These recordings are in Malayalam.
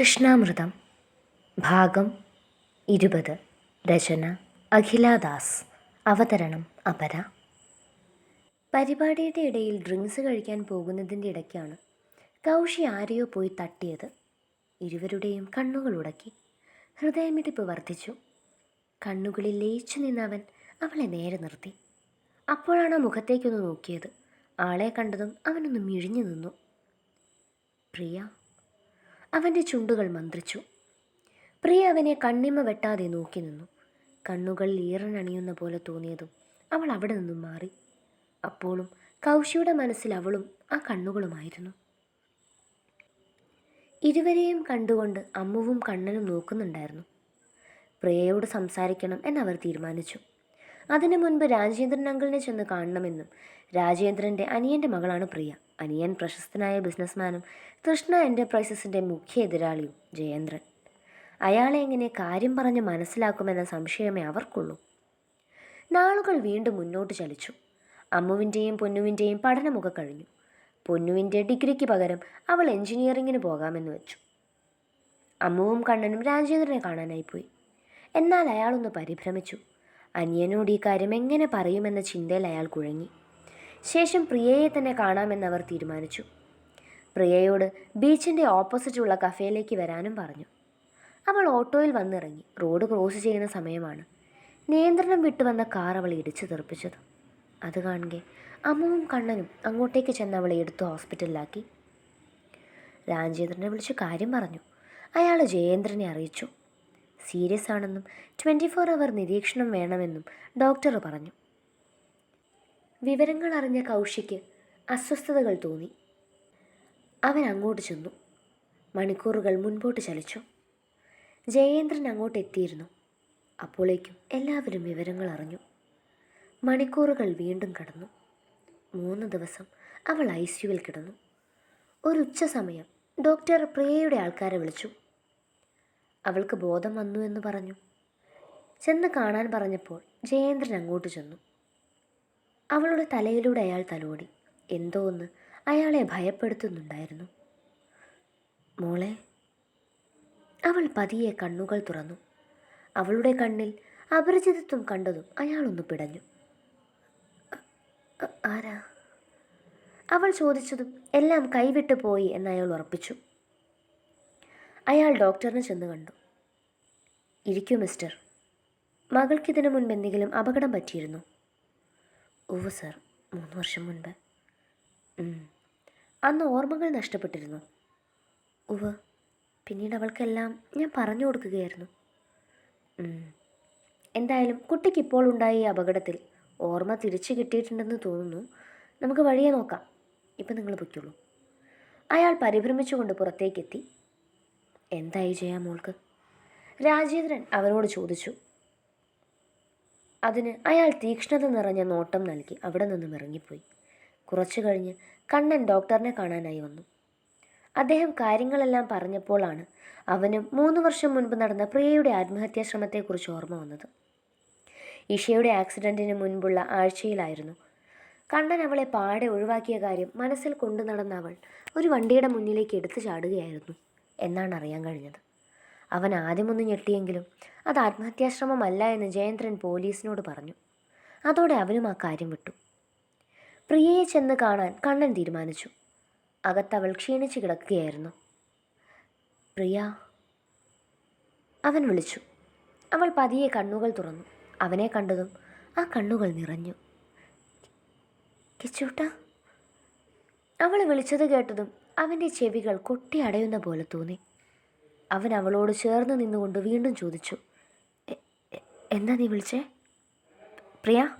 കൃഷ്ണാമൃതം. ഭാഗം ഇരുപത്. രചന അഖിലാദാസ് അവതരണം അപര. പരിപാടിയുടെ ഇടയിൽ ഡ്രിങ്ക്സ് കഴിക്കാൻ പോകുന്നതിന്റെ ഇടയ്ക്കാണ് കൗഷി ആരെയോ പോയി തട്ടിയത്. ഇരുവരുടെയും കണ്ണുകൾ ഉടക്കി. ഹൃദയമിടിപ്പ് വർദ്ധിച്ചു. കണ്ണുകളിൽ ലയിച്ചു നിന്നവൻ അവളെ നേരെ നിർത്തി. അപ്പോഴാണ് ആ മുഖത്തേക്കൊന്ന് നോക്കിയത്. ആളെ കണ്ടതും അവനൊന്ന് മിഴിഞ്ഞു നിന്നു. പ്രിയ അവന്റെ ചുണ്ടുകൾ മന്ത്രിച്ചു. പ്രിയ അവനെ കണ്ണിമ വെട്ടാതെ നോക്കി നിന്നു. കണ്ണുകളിൽ ഈറനണിയുന്ന പോലെ തോന്നിയതും അവൾ അവിടെ നിന്നും മാറി. അപ്പോഴും കൗശിയുടെ മനസ്സിൽ അവളും ആ കണ്ണുകളുമായിരുന്നു. ഇരുവരെയും കണ്ടുകൊണ്ട് അമ്മുവും കണ്ണനും നോക്കുന്നുണ്ടായിരുന്നു. പ്രിയയോട് സംസാരിക്കണം എന്നവർ തീരുമാനിച്ചു. അതിനു മുൻപ് രാജേന്ദ്രൻ അങ്കിളിനെ ചെന്ന് കാണണമെന്നും രാജേന്ദ്രന്റെ അനിയന്റെ മകളാണ് പ്രിയ. അനിയൻ പ്രശസ്തനായ ബിസിനസ്മാനും കൃഷ്ണ എന്റർപ്രൈസസിന്റെ മുഖ്യ എതിരാളിയും ജയേന്ദ്രൻ. അയാളെ എങ്ങനെ കാര്യം പറഞ്ഞ് മനസ്സിലാക്കുമെന്ന സംശയമേ അവർക്കുള്ളൂ. നാളുകൾ വീണ്ടും മുന്നോട്ട് ചലിച്ചു. അമ്മുവിന്റെയും പൊന്നുവിന്റെയും പഠനമൊക്കെ കഴിഞ്ഞു. പൊന്നുവിന്റെ ഡിഗ്രിക്ക് പകരം അവൾ എഞ്ചിനീയറിങ്ങിന് പോകാമെന്ന് വെച്ചു. അമ്മുവും കണ്ണനും രാജേന്ദ്രനെ കാണാനായി പോയി. എന്നാൽ അയാളൊന്ന് പരിഭ്രമിച്ചു. അനിയനോട് ഈ കാര്യം എങ്ങനെ പറയുമെന്ന ചിന്തയിൽ അയാൾ കുഴങ്ങി. ശേഷം പ്രിയയെ തന്നെ കാണാമെന്ന് തീരുമാനിച്ചു. പ്രിയയോട് ബീച്ചിന്റെ ഓപ്പോസിറ്റുള്ള കഫേയിലേക്ക് വരാനും പറഞ്ഞു. അവൾ ഓട്ടോയിൽ വന്നിറങ്ങി. റോഡ് ക്രോസ് ചെയ്യുന്ന സമയമാണ്. നിയന്ത്രണം വിട്ടു വന്ന കാർ അവൾ ഇടിച്ചു തെറിപ്പിച്ചത്. അത് കാണുകെ അമ്മുവും കണ്ണനും അങ്ങോട്ടേക്ക് ചെന്ന് അവളെ എടുത്തു ഹോസ്പിറ്റലിലാക്കി. രാജേന്ദ്രനെ വിളിച്ച് കാര്യം പറഞ്ഞു. അയാൾ ജയേന്ദ്രനെ അറിയിച്ചു. സീരിയസ് ആണെന്നും ട്വന്റി ഫോർ അവർ നിരീക്ഷണം വേണമെന്നും ഡോക്ടർ പറഞ്ഞു. വിവരങ്ങൾ അറിഞ്ഞ കൗശിക്ക് അസ്വസ്ഥതകൾ തോന്നി. അവൻ അങ്ങോട്ട് ചെന്നു. മണിക്കൂറുകൾ മുൻപോട്ട് ചലിച്ചു. ജയേന്ദ്രൻ അങ്ങോട്ട് എത്തിയിരുന്നു. അപ്പോഴേക്കും എല്ലാവരും വിവരങ്ങൾ അറിഞ്ഞു. മണിക്കൂറുകൾ വീണ്ടും കടന്നു. മൂന്ന് ദിവസം അവൾ ഐ സിയുവിൽ കിടന്നു. ഒരു ഉച്ച സമയം ഡോക്ടർ പ്രിയയുടെ ആൾക്കാരെ വിളിച്ചു. അവൾക്ക് ബോധം വന്നു എന്ന് പറഞ്ഞു. ചെന്ന് കാണാൻ പറഞ്ഞപ്പോൾ ജയേന്ദ്രൻ അങ്ങോട്ട് ചെന്നു. അവളുടെ തലയിലൂടെ അയാൾ തലോടി. എന്തോ ഒന്ന് അയാളെ ഭയപ്പെടുത്തുന്നുണ്ടായിരുന്നു. മോളെ അവൾ പതിയെ കണ്ണുകൾ തുറന്നു. അവളുടെ കണ്ണിൽ അപരിചിതത്വം കണ്ടതും അയാളൊന്ന് പിടഞ്ഞു. ആരാ? അവൾ ചോദിച്ചതും എല്ലാം കൈവിട്ടു പോയി എന്ന് അയാൾ ഉറപ്പിച്ചു. അയാൾ ഡോക്ടറിനെ ചെന്ന് കണ്ടു. ഇരിക്കൂ മിസ്റ്റർ. മകൾക്കിതിനു മുൻപ് എന്തെങ്കിലും അപകടം പറ്റിയിരുന്നു? ഉവ് സർ. മൂന്ന് വർഷം മുൻപ്. അന്ന് ഓർമ്മകൾ നഷ്ടപ്പെട്ടിരുന്നു. ഉവ് പിന്നീട് അവൾക്കെല്ലാം ഞാൻ പറഞ്ഞു കൊടുക്കുകയായിരുന്നു. എന്തായാലും കുട്ടിക്ക് ഇപ്പോൾ ഉണ്ടായ ഈ അപകടത്തിൽ ഓർമ്മ തിരിച്ചു കിട്ടിയിട്ടുണ്ടെന്ന് തോന്നുന്നു. നമുക്ക് വഴിയെ നോക്കാം. ഇപ്പം നിങ്ങൾ പൊയ്ക്കോളൂ. അയാൾ പരിഭ്രമിച്ചുകൊണ്ട് പുറത്തേക്കെത്തി. എന്തായി ചെയ്യാം മോൾക്ക്? രാജേന്ദ്രൻ അവനോട് ചോദിച്ചു. അതിന് അയാൾ തീക്ഷ്ണത നിറഞ്ഞ നോട്ടം നൽകി അവിടെ നിന്നും ഇറങ്ങിപ്പോയി. കുറച്ചു കഴിഞ്ഞ് കണ്ണൻ ഡോക്ടറിനെ കാണാനായി വന്നു. അദ്ദേഹം കാര്യങ്ങളെല്ലാം പറഞ്ഞപ്പോഴാണ് അവനും മൂന്ന് വർഷം മുൻപ് നടന്ന പ്രിയയുടെ ആത്മഹത്യാ ശ്രമത്തെക്കുറിച്ച് ഓർമ്മ വന്നത്. ഇഷയുടെ ആക്സിഡന്റിന് മുൻപുള്ള ആഴ്ചയിലായിരുന്നു. കണ്ണൻ അവളെ പാടെ ഒഴിവാക്കിയ കാര്യം മനസ്സിൽ കൊണ്ടു നടന്ന അവൾ ഒരു വണ്ടിയുടെ മുന്നിലേക്ക് എടുത്തു ചാടുകയായിരുന്നു എന്നാണ് അറിയാൻ കഴിഞ്ഞത്. അവൻ ആദ്യമൊന്ന് ഞെട്ടിയെങ്കിലും അത് ആത്മഹത്യാശ്രമമല്ല എന്ന് ജയേന്ദ്രൻ പോലീസിനോട് പറഞ്ഞു. അതോടെ അവനും ആ കാര്യം വിട്ടു. പ്രിയയെ ചെന്ന് കാണാൻ കണ്ണൻ തീരുമാനിച്ചു. അകത്തവൾ ക്ഷീണിച്ച് കിടക്കുകയായിരുന്നു. പ്രിയ അവൻ വിളിച്ചു. അവൾ പതിയെ കണ്ണുകൾ തുറന്നു. അവനെ കണ്ടതും ആ കണ്ണുകൾ നിറഞ്ഞു. കിച്ചൂട്ട അവൾ വിളിച്ചത് കേട്ടതും അവന്റെ ചെവികൾ കൊട്ടി അടയുന്ന പോലെ തോന്നി. അവൻ അവളോട് ചേർന്ന് നിന്നുകൊണ്ട് വീണ്ടും ചോദിച്ചു "എ- എ- എന്താ നീ വിളിച്ചേ? പ്രിയ.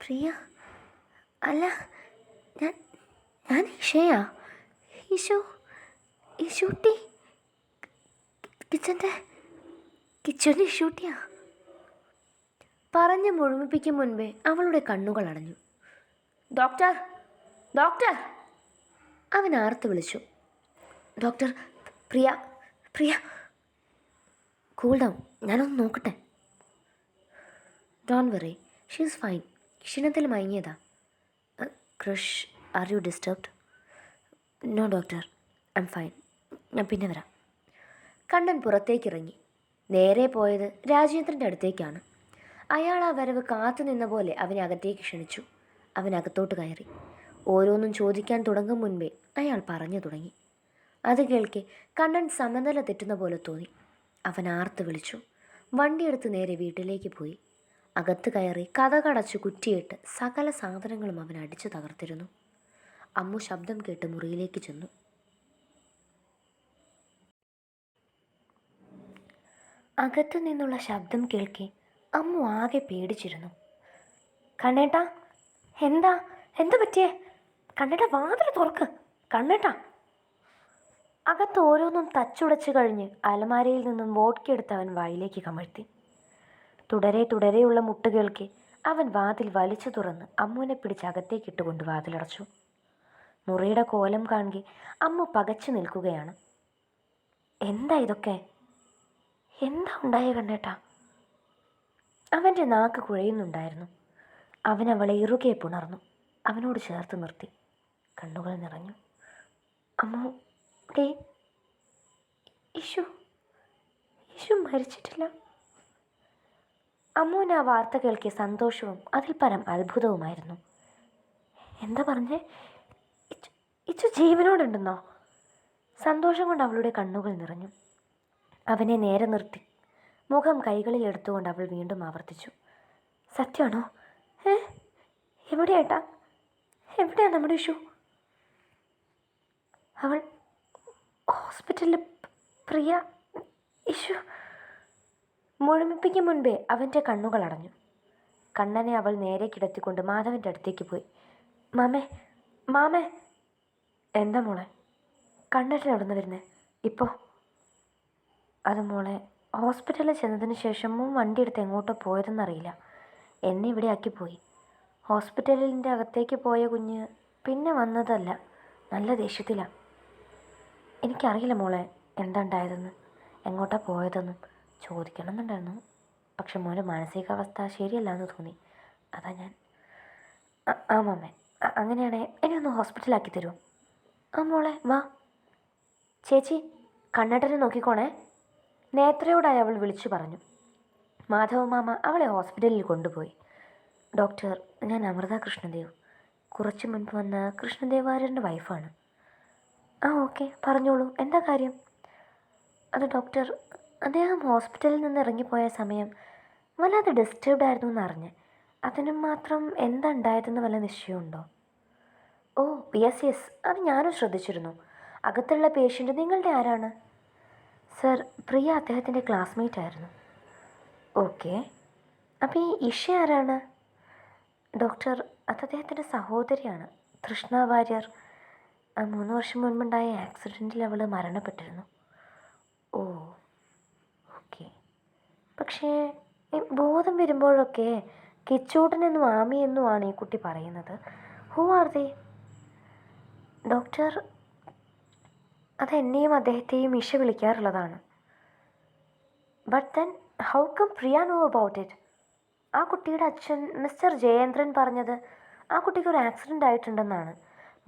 പ്രിയ? അല്ല ഞാൻ ഞാൻ ഈശയാ. ഈശോ ഈശൂട്ടി? കിച്ചന്റെ കിച്ചന്റെ ഈശൂട്ടിയാ? പറഞ്ഞ് മുഴുമിപ്പിക്കും മുൻപേ അവളുടെ കണ്ണുകൾ അടഞ്ഞു. Doctor doctor. അവൻ ആർത്ത് വിളിച്ചു. Doctor Priya Priya. Cool down ഞാനൊന്ന് നോക്കട്ടെ. ഡോൺ വെറി ഷീസ് ഫൈൻ ക്ഷീണത്തിൽ മയങ്ങിയതാ. Krish are you disturbed no doctor I'm fine ഞാൻ പിന്നെ വരാം. കണ്ണൻ പുറത്തേക്കിറങ്ങി. നേരെ പോയത് രാജേന്ദ്രന്റെ അടുത്തേക്കാണ്. അയാൾ ആ വരവ് കാത്തു നിന്ന പോലെ അവനെ അകത്തേക്ക് ക്ഷണിച്ചു. അവൻ അകത്തോട്ട് കയറി. ഓരോന്നും ചോദിക്കാൻ തുടങ്ങും മുൻപേ അയാൾ പറഞ്ഞു തുടങ്ങി. അത് കേൾക്കെ കണ്ണൻ സമനില തെറ്റുന്ന പോലെ തോന്നി. അവൻ ആർത്ത് വിളിച്ചു. വണ്ടിയെടുത്ത് നേരെ വീട്ടിലേക്ക് പോയി. അകത്ത് കയറി കഥകടച്ച് കുറ്റിയിട്ട് സകല സാധനങ്ങളും അവൻ അടിച്ചു തകർത്തിരുന്നു. അമ്മു ശബ്ദം കേട്ട് മുറിയിലേക്ക് ചെന്നു. അകത്തു നിന്നുള്ള ശബ്ദം കേൾക്കെ അമ്മു ആകെ പേടിച്ചിരുന്നു. കണ്ണേട്ടാ എന്താ എന്താ പറ്റിയേ? കണ്ണേട്ട വാതിൽ തുറക്ക്. കണ്ണേട്ടാ അകത്ത് ഓരോന്നും തച്ചുടച്ച് കഴിഞ്ഞ് അലമാരയിൽ നിന്നും വോട്ടിയെടുത്ത് അവൻ വായിലേക്ക് കമഴ്ത്തി. തുടരെ തുടരെയുള്ള മുട്ട് കേൾക്കെ അവൻ വാതിൽ വലിച്ചു തുറന്ന് അമ്മുവിനെ പിടിച്ച് അകത്തേക്കിട്ടുകൊണ്ട് വാതിലടച്ചു. മുറിയുടെ കോലം കാണുകെ അമ്മു പകച്ചു നിൽക്കുകയാണ്. എന്താ ഇതൊക്കെ? എന്താ ഉണ്ടായ കണ്ടേട്ടാ അവന്റെ നാക്ക് കുഴയുന്നുണ്ടായിരുന്നു. അവൻ അവളെ ഇറുകെ പുണർന്നു. അവനോട് ചേർത്ത് നിർത്തി. കണ്ണുകൾ നിറഞ്ഞു. അമ്മു ഡേ ഇഷു ഇഷു മരിച്ചിട്ടില്ല. അമ്മൂന് ആ വാർത്ത കേൾക്കിയ സന്തോഷവും അതിൽ പരം അത്ഭുതവുമായിരുന്നു. എന്താ പറഞ്ഞേ? ഇച്ചു ജീവനോടുണ്ടെന്നോ? സന്തോഷം കൊണ്ട് അവളുടെ കണ്ണുകൾ നിറഞ്ഞു. അവനെ നേരെ നിർത്തി. മുഖം കൈകളിൽ എടുത്തുകൊണ്ട് അവൾ വീണ്ടും ആവർത്തിച്ചു. സത്യമാണോ? ഏ? എവിടെയാട്ടാ എവിടെയാണ് നമ്മുടെ ഇഷു അവൾ ഹോസ്പിറ്റലിൽ പ്രിയ ഇഷു മുഴുമിപ്പിക്കും മുൻപേ അവന്റെ കണ്ണുകൾ അടഞ്ഞു. കണ്ണനെ അവൾ നേരെ കിടത്തിക്കൊണ്ട് മാധവന്റെ അടുത്തേക്ക് പോയി. മാമേ മാമേ. എന്താ മോളെ? കണ്ണനെ നിന്ന് വരുന്നേ? ഇപ്പോൾ അത് മോളെ ഹോസ്പിറ്റലിൽ ചെന്നതിന് ശേഷമും വണ്ടി എടുത്ത് എങ്ങോട്ടോ പോയതെന്നറിയില്ല. എന്നെ ഇവിടെ ആക്കി പോയി. ഹോസ്പിറ്റലിന്റെ അകത്തേക്ക് പോയ കുഞ്ഞ് പിന്നെ വന്നതല്ല നല്ല ദേഷ്യത്തിലാണ് എനിക്കറിയില്ല മോളെ എന്താ ഉണ്ടായതെന്ന് എങ്ങോട്ടാ പോയതെന്നും ചോദിക്കണം എന്നുണ്ടായിരുന്നു പക്ഷെ മോന്റെ മാനസികാവസ്ഥ ശരിയല്ല എന്ന് തോന്നി. അതാ ഞാൻ. ആ- ആ മാമേ അ- അങ്ങനെയാണേ എന്നെ ഒന്ന് ഹോസ്പിറ്റലാക്കി തരുമോ ആ മോളെ വാ. ചേച്ചി കണ്ണേട്ടനെ നോക്കിക്കോണേ. നേത്രയോടായി അവൾ വിളിച്ചു പറഞ്ഞു. മാധവ മാമ അവളെ ഹോസ്പിറ്റലിൽ കൊണ്ടുപോയി. ഡോക്ടർ ഞാൻ അമൃത കൃഷ്ണദേവ് കുറച്ച് മുൻപ് വന്ന കൃഷ്ണദേവാര്യന്റെ വൈഫാണ്. ആ ഓക്കെ. പറഞ്ഞോളൂ. എന്താ കാര്യം? അത് ഡോക്ടർ അദ്ദേഹം ഹോസ്പിറ്റലിൽ നിന്ന് ഇറങ്ങിപ്പോയ സമയം വല്ലാതെ ഡിസ്റ്റർബ്ഡ് ആയിരുന്നു എന്നറിഞ്ഞ്. അതിനും മാത്രം എന്താ ഉണ്ടായതെന്ന് വല്ല നിശ്ചയമുണ്ടോ? ഓ യെസ് യെസ് അത് ഞാനും ശ്രദ്ധിച്ചിരുന്നു. അകത്തുള്ള പേഷ്യന്റ് നിങ്ങളുടെ ആരാണ്? സർ പ്രിയ അദ്ദേഹത്തിന്റെ ക്ലാസ്മേറ്റ് ആയിരുന്നു. ഓക്കെ. അപ്പോൾ ഈ ഇഷ ആരാണ്? ഡോക്ടർ അത് അദ്ദേഹത്തിന്റെ സഹോദരിയാണ്. തൃഷ്ണ വാര്യർ. മൂന്ന് വർഷം മുൻപുണ്ടായ ആക്സിഡന്റിൽ അവൾ മരണപ്പെട്ടിരുന്നു. Oh okay. പക്ഷേ ബോധം വരുമ്പോഴൊക്കെ കിച്ചൂട്ടനെന്നും ആമിയെന്നുമാണ് ഈ കുട്ടി പറയുന്നത്. ഹൂ ആർ ദേ ഡോക്ടർ അത് എന്നെയും അദ്ദേഹത്തെയും Isha വിളിക്കാറുള്ളതാണ്. But then how come Priya know about it ആ കുട്ടിയുടെ അച്ഛൻ മിസ്റ്റർ ജയേന്ദ്രൻ പറഞ്ഞത് ആ കുട്ടിക്ക് ഒരു ആക്സിഡന്റ് ആയിട്ടുണ്ടെന്നാണ്.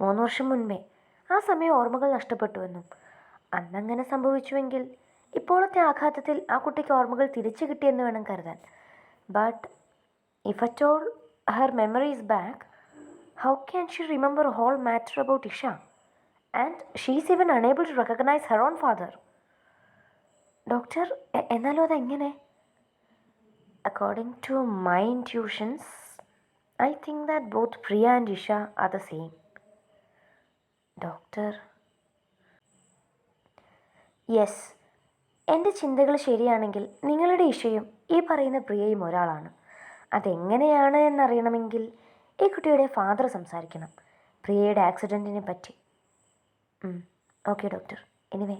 മൂന്ന് വർഷം മുൻപേ. ആ സമയം ഓർമ്മകൾ നഷ്ടപ്പെട്ടുവെന്നും. അന്നങ്ങനെ സംഭവിച്ചുവെങ്കിൽ ഇപ്പോഴത്തെ ആഘാതത്തിൽ ആ കുട്ടിക്ക് ഓർമ്മകൾ തിരിച്ചു കിട്ടിയെന്ന് വേണം കരുതാൻ. But if at all her memories back how can she remember whole matter about Isha and she's even unable to recognise her own father doctor എന്നാലും അതെങ്ങനെ? According to my intuitions I think that both Priya and Isha are the same doctor? Yes. എന്റെ ചിന്തകൾ ശരിയാണെങ്കിൽ നിങ്ങളുടെ ഇഷയും ഈ പറയുന്ന പ്രിയയും ഒരാളാണ്. അതെങ്ങനെയാണ് എന്നറിയണമെങ്കിൽ ഈ കുട്ടിയുടെ ഫാദർ സംസാരിക്കണം. പ്രിയയുടെ ആക്സിഡന്റിനെ പറ്റി. Okay doctor. Anyway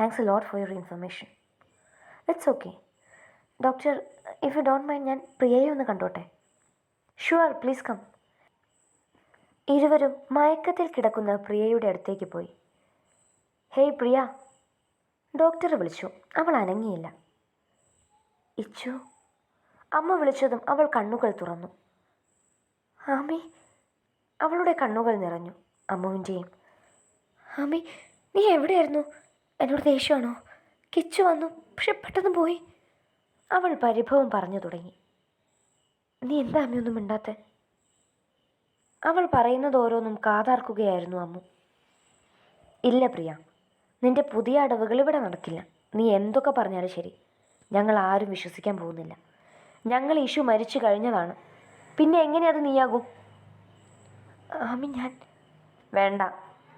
thanks a lot for your information. It's okay. Doctor if you don't mind ഞാൻ പ്രിയയെ ഒന്ന് കണ്ടോട്ടെ? Sure please come. ഇരുവരും മയക്കത്തിൽ കിടക്കുന്ന പ്രിയയുടെ അടുത്തേക്ക് പോയി. ഹേയ് പ്രിയ ഡോക്ടർ വിളിച്ചു. അവൾ അനങ്ങിയില്ല. ഇച്ചു അമ്മ വിളിച്ചതും അവൾ കണ്ണുകൾ തുറന്നു. ആമി അവളുടെ കണ്ണുകൾ നിറഞ്ഞു. അമ്മുവിന്റെയും ആമി നീ എവിടെയായിരുന്നു? എന്നോട് ദേഷ്യമാണോ? കിച്ചു വന്നു പക്ഷെ പെട്ടെന്ന് പോയി. അവൾ പരിഭവം പറഞ്ഞു തുടങ്ങി. നീ എന്താ അമ്മയൊന്നും മിണ്ടാത്തെ? അവൾ പറയുന്നത് ഓരോന്നും കാതാർക്കുകയായിരുന്നു അമ്മു. ഇല്ല പ്രിയ നിന്റെ പുതിയ അടവുകൾ ഇവിടെ നടക്കില്ല. നീ എന്തൊക്കെ പറഞ്ഞാലും ശരി. ഞങ്ങൾ ആരും വിശ്വസിക്കാൻ പോകുന്നില്ല. ഞങ്ങൾ ഇഷു മരിച്ചു കഴിഞ്ഞതാണ്. പിന്നെ എങ്ങനെ അത് നീയാകും? ആമി ഞാൻ വേണ്ട.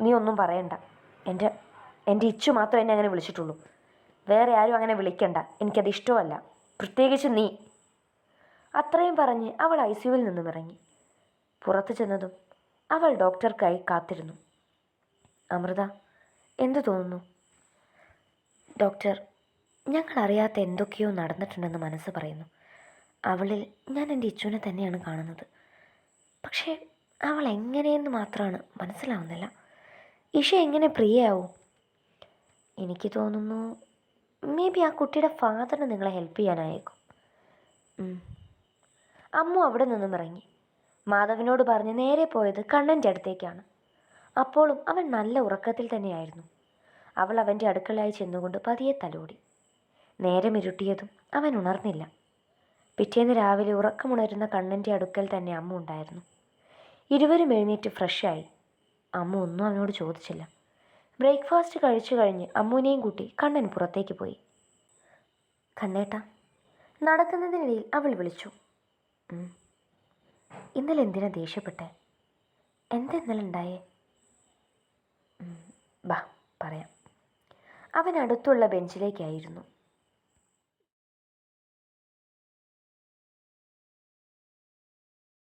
നീ ഒന്നും പറയണ്ട. എന്റെ എന്റെ ഇച്ചു മാത്രമേ എന്നെ അങ്ങനെ വിളിച്ചിട്ടുള്ളൂ. വേറെ ആരും അങ്ങനെ വിളിക്കണ്ട. എനിക്കത് ഇഷ്ടമല്ല. പ്രത്യേകിച്ച് നീ. അത്രയും പറഞ്ഞ് അവൾ ഐ സിയുവിൽ നിന്നും ഇറങ്ങി. പുറത്തു ചെന്നതും അവൾ ഡോക്ടർക്കായി കാത്തിരുന്നു. അമൃത എന്തു തോന്നുന്നു? ഡോക്ടർ ഞങ്ങൾ അറിയാത്ത എന്തൊക്കെയോ നടന്നിട്ടുണ്ടെന്ന് മനസ്സ് പറയുന്നു. അവളിൽ ഞാൻ എന്റെ ഇച്ചുവിനെ തന്നെയാണ് കാണുന്നത്. പക്ഷേ അവൾ എങ്ങനെയെന്ന് മാത്രമാണ് മനസ്സിലാവുന്നില്ല. ഇഷ എങ്ങനെ പ്രിയയാവും? എനിക്ക് തോന്നുന്നു മേ ബി ആ കുട്ടിയുടെ ഫാദറിന് നിങ്ങളെ ഹെൽപ്പ് ചെയ്യാനായേക്കും. അമ്മു അവിടെ നിന്നും ഇറങ്ങി. മാധവനോട് പറഞ്ഞ് നേരെ പോയത് കണ്ണന്റെ അടുത്തേക്കാണ്. അപ്പോഴും അവൻ നല്ല ഉറക്കത്തിൽ തന്നെയായിരുന്നു. അവൾ അവന്റെ അടുക്കളയായി ചെന്നുകൊണ്ട് പതിയെ തലോടി. നേരം ഇരുട്ടിയതും അവൻ ഉണർന്നില്ല. പിറ്റേന്ന് രാവിലെ ഉറക്കമുണരുന്ന കണ്ണന്റെ അടുക്കൽ തന്നെ അമ്മ ഉണ്ടായിരുന്നു. ഇരുവരും എഴുന്നേറ്റ് ഫ്രഷായി. അമ്മ ഒന്നും അവനോട് ചോദിച്ചില്ല. ബ്രേക്ക്ഫാസ്റ്റ് കഴിച്ചു കഴിഞ്ഞ് അമ്മുവിനെയും കൂട്ടി കണ്ണൻ പുറത്തേക്ക് പോയി. കണ്ണേട്ട നടക്കുന്നതിനിടയിൽ അവൾ വിളിച്ചു. "ഉം. ഇന്നലെ എന്തിനാ ദേഷ്യപ്പെട്ടെ? എന്താ ഇന്നലെ ഉണ്ടായേ ബാ പറയാം. അവൻ അടുത്തുള്ള ബെഞ്ചിലേക്കായിരുന്നു.